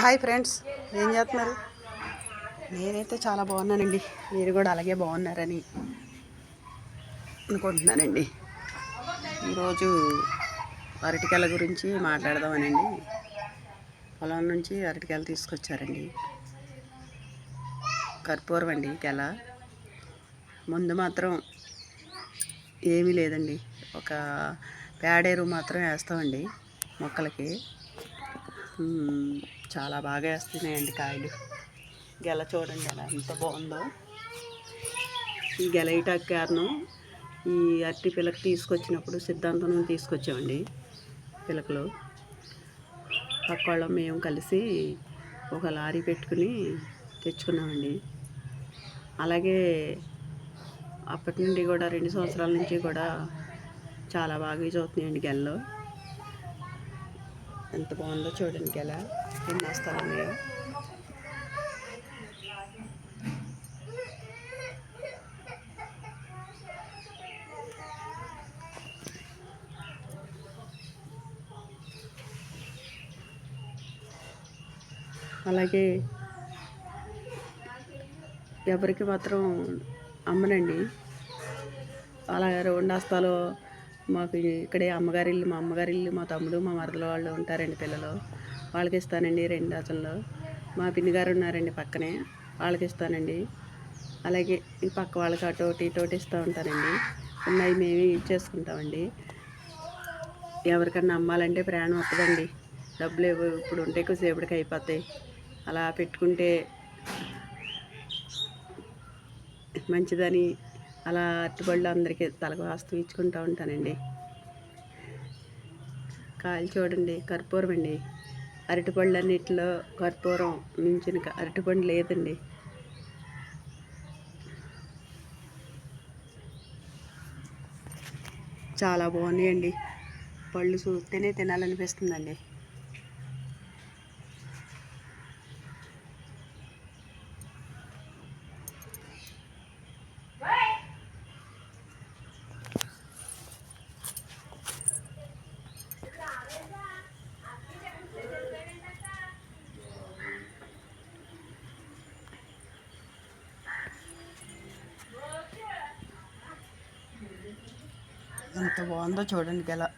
Hi friends ఏం చేస్తున్నారు? నేనైతే చాలా బాగున్నానండి. మీరు కూడా అలాగే బాగున్నారని అనుకుంటున్నానండి. ఈరోజు అరటికాయల గురించి మాట్లాడదామనండి. పొలం నుంచి అరటికాయలు తీసుకొచ్చారండి. కర్పూరం అండి గెల ముందు మాత్రం ఏమీ లేదండి. ఒక పేడేరు మాత్రం వేస్తామండి మొక్కలకి. చాలా బాగా వేస్తున్నాయండి కాయలు. గెల చూడండి అలా ఎంత బాగుందో. ఈ గెల ఇటాక్ కారణం ఈ అరటి పిల్లకి తీసుకొచ్చినప్పుడు సిద్ధాంతం తీసుకొచ్చామండి పిలకలు. పక్క వాళ్ళం మేము కలిసి ఒక లారీ పెట్టుకుని తెచ్చుకున్నామండి. అలాగే అప్పటి నుండి కూడా రెండు సంవత్సరాల నుంచి కూడా చాలా బాగా చదువుతున్నాయండి గెల్లో. ఎంత బాగుందో చూడండి ఎలా ఎన్ని వస్తాలు ఉన్నాయో అలాగే ఎవరికి మాత్రం అమ్మనండి. అలా రెండు హస్తాలు మాకు ఇక్కడే అమ్మగారి ఇల్లు మా అమ్మగారి ఇల్లు మా తమ్ముడు మా మరదల వాళ్ళు ఉంటారండి పిల్లలు. వాళ్ళకి ఇస్తానండి రెండు డజన్లు మా పిన్ని గారు ఉన్నారండి పక్కనే. వాళ్ళకి ఇస్తానండి. అలాగే ఈ పక్క వాళ్ళకి అటో ఒకటి ఇస్తూ ఉంటానండి. ఉన్నాయి మేము ఇచ్చేసుకుంటామండి ఎవరికన్నా అమ్మాలంటే ప్రయాణం వస్తుందండి. డబ్బులు ఇవ్వ- ఇప్పుడు ఉంటే కొద్దిసేపటికి అయిపోతాయి. అలా పెట్టుకుంటే మంచిదని అలా అరటిపళ్ళు అందరికీ తలకు వాస్తు ఇచ్చుకుంటూ ఉంటానండి. కాయలు చూడండి కర్పూరం అండి. అరటిపళ్ళు అన్నిటిలో కర్పూరం మించిన అరటిపండు లేదండి. చాలా బాగున్నాయండి. పళ్ళు చూస్తేనే తినాలనిపిస్తుందండి. ఎంత బాగుందో చూడండి ఎలా